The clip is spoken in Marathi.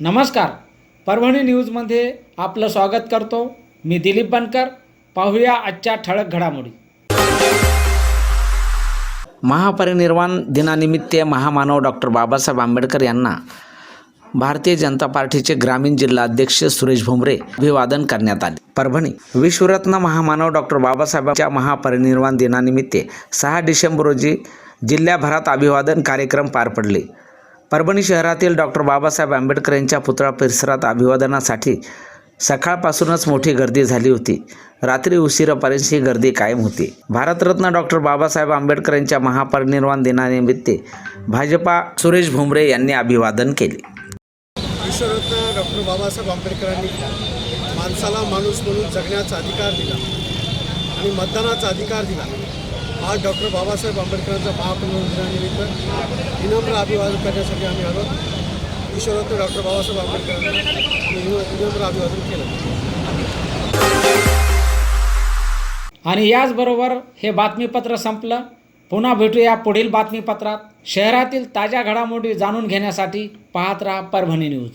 नमस्कार. परभणी न्यूजमध्ये आपलं स्वागत करतो. मी दिलीप बनकर. पाहूया आजच्या ठळक घडामोडी. महापरिनिर्वाण दिनानिमित्त महामानव डॉक्टर बाबासाहेब आंबेडकर यांना भारतीय जनता पार्टीचे ग्रामीण जिल्हा अध्यक्ष सुरेश भुमरे अभिवादन करण्यात आले. परभणी विश्वरत्न महामानव डॉक्टर बाबासाहेबांच्या महापरिनिर्वाण दिनानिमित्त सहा डिसेंबर रोजी जिल्ह्याभरात अभिवादन कार्यक्रम पार पडले. परभणी शहरातील डॉक्टर बाबासाहेब आंबेडकर यांच्या पुतळा परिसरात अभिवादनासाठी सकाळपासूनच मोठी गर्दी झाली होती. रात्री उशिरापर्यंत ही गर्दी कायम होती. भारतरत्न डॉक्टर बाबासाहेब आंबेडकर यांच्या महापरिनिर्वाण दिनानिमित्त भाजपा सुरेश भुमरे यांनी अभिवादन केले. विश्वरत्न डॉक्टर बाबासाहेब आंबेडकरांनी माणसाला माणूस म्हणून जगण्याचा अधिकार दिला आणि मतदानाचा अधिकार दिला. आज डॉक्टर बाबासाहेब आंबेडकरांचा महापरिनिर्वाण विनम्र अभिवादन करण्यासाठी आम्ही आलो. विश्वरत्न डॉक्टर बाबासाहेब आंबेडकरांना विनम्र अभिवादन केलं. आणि याचबरोबर हे बातमीपत्र संपलं. पुन्हा भेटूया पुढील बातमीपत्रात. शहरातील ताज्या घडामोडी जाणून घेण्यासाठी पाहत राहा परभणी न्यूज.